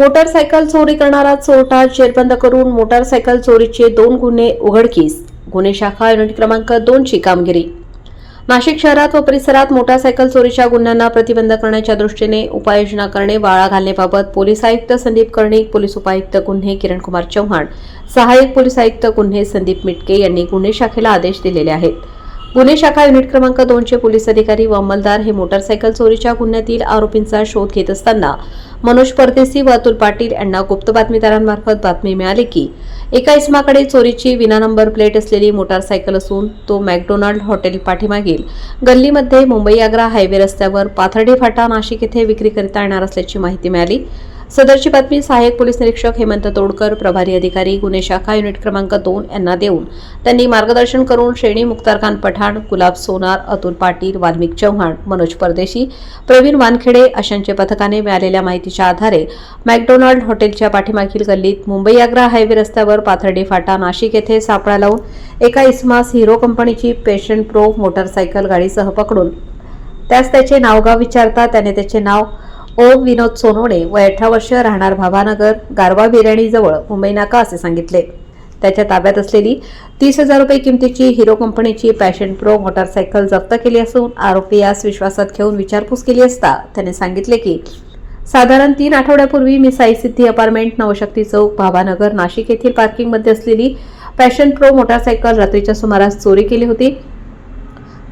Motorcycle चोरी करणारा चोरटा जेरबंद करून मोटारसायकल चोरीचे दोन गुन्हे उघडकीस. गुन्हे शाखा युनिट क्रमांक दोनची कामगिरी. नाशिक शहरात व परिसरात मोटारसायकल चोरीच्या गुन्ह्यांना प्रतिबंध करण्याच्या दृष्टीने उपाययोजना करणे वाळा घालण्याबाबत पोलीस आयुक्त संदीप कर्णिक पोलीस उपायुक्त गुन्हे किरणकुमार चव्हाण सहाय्यक पोलीस आयुक्त गुन्हे संदीप मिटके यांनी गुन्हे शाखेला आदेश दिलेले आहेत. गुन्हे शाखा युनिट क्रमांक दोनचे पोलीस अधिकारी व अंमलदार हे मोटारसायकल चोरीच्या गुन्ह्यातील आरोपींचा शोध घेत असताना मनोज परदेसी व अतुल पाटील यांना गुप्त बातमीदारांमार्फत बातमी मिळाली की एका इसमाकडे चोरीची विना नंबर प्लेट असलेली मोटारसायकल असून तो मॅकडोनाल्ड हॉटेल पाठीमागील गल्लीमध्ये मुंबई आग्रा हायवे रस्त्यावर पाथर्डी फाटा नाशिक येथे विक्री करता येणार असल्याची माहिती मिळाली. सदरची बातमी सहाय्यक पोलीस निरीक्षक हेमंत तोडकर प्रभारी अधिकारी गुन्हे शाखा युनिट क्रमांक दोन यांना देऊन त्यांनी मार्गदर्शन करून श्रेणी मुक्तार खान पठाण गुलाब सोनार अतुल पाटील वाल्मिक चव्हाण मनोज परदेशी प्रवीण वानखेडे अशांच्या पथकाने मिळालेल्या माहितीच्या आधारे मॅकडोनाल्ड हॉटेलच्या पाठीमागील गल्लीत मुंबई आग्रा हायवे रस्त्यावर पाथर्डी फाटा नाशिक येथे सापळा लावून एका इस्मास हिरो कंपनीची पेशंट प्रो मोटारसायकल गाडीसह पकडून त्यास त्याचे नावगाव विचारता त्याने त्याचे नाव ओम विनोद सोनवणे व अठरा वर्ष राहणार भावानगर गारवा बिर्याणीजवळ मुंबई नाका असे सांगितले. त्याच्या ताब्यात असलेली तीस हजार रुपये किमतीची हिरो कंपनीची पॅशन प्रो मोटारसायकल जप्त केली असून आरोपी यास विश्वासात घेऊन विचारपूस केली असता त्याने सांगितले की साधारण तीन आठवड्यापूर्वी मी साई सिद्धी अपार्टमेंट नवशक्ती चौक भावानगर नाशिक येथील पार्किंगमध्ये असलेली पॅशन प्रो मोटारसायकल रात्रीच्या सुमारास चोरी केली होती.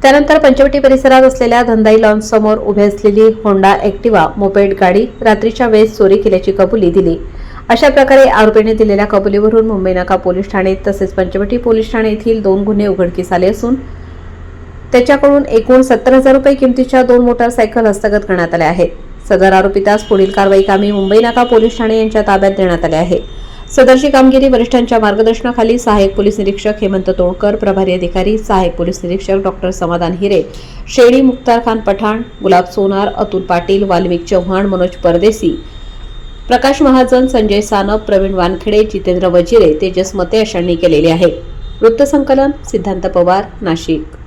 त्यानंतर पंचवटी परिसरात असलेल्या धंदाई लॉन्स समोर उभी असलेली होंडा ऍक्टिवा मोपेड गाडी रात्रीच्या वेळेस चोरी केल्याची कबुली दिली. अशा प्रकारे आरोपीने दिलेल्या कबुलीवरून मुंबई नाका पोलीस ठाणे तसेच पंचवटी पोलीस ठाणे येथील दोन गुन्हे उघडकीस आले असून त्याच्याकडून एकूण सत्तर हजार रुपये किमतीच्या दोन मोटारसायकल हस्तगत करण्यात आल्या आहेत. सदर आरोपितास पुढील कारवाई कामी मुंबई नाका पोलीस ठाणे यांच्या ताब्यात देण्यात आले आहे. सदरची कामगिरी वरिष्ठांच्या मार्गदर्शनाखाली सहाय्यक पोलीस निरीक्षक हेमंत तोडकर प्रभारी अधिकारी सहाय्यक पोलीस निरीक्षक डॉक्टर समाधान हिरे शेडी मुक्तार खान पठाण गुलाब सोनार अतुल पाटील वाल्मिक चव्हाण मनोज परदेसी प्रकाश महाजन संजय सानप प्रवीण वानखेडे जितेंद्र वजिरे तेजस मते अशांनी केलेले आहे. वृत्तसंकलन सिद्धांत पवार नाशिक.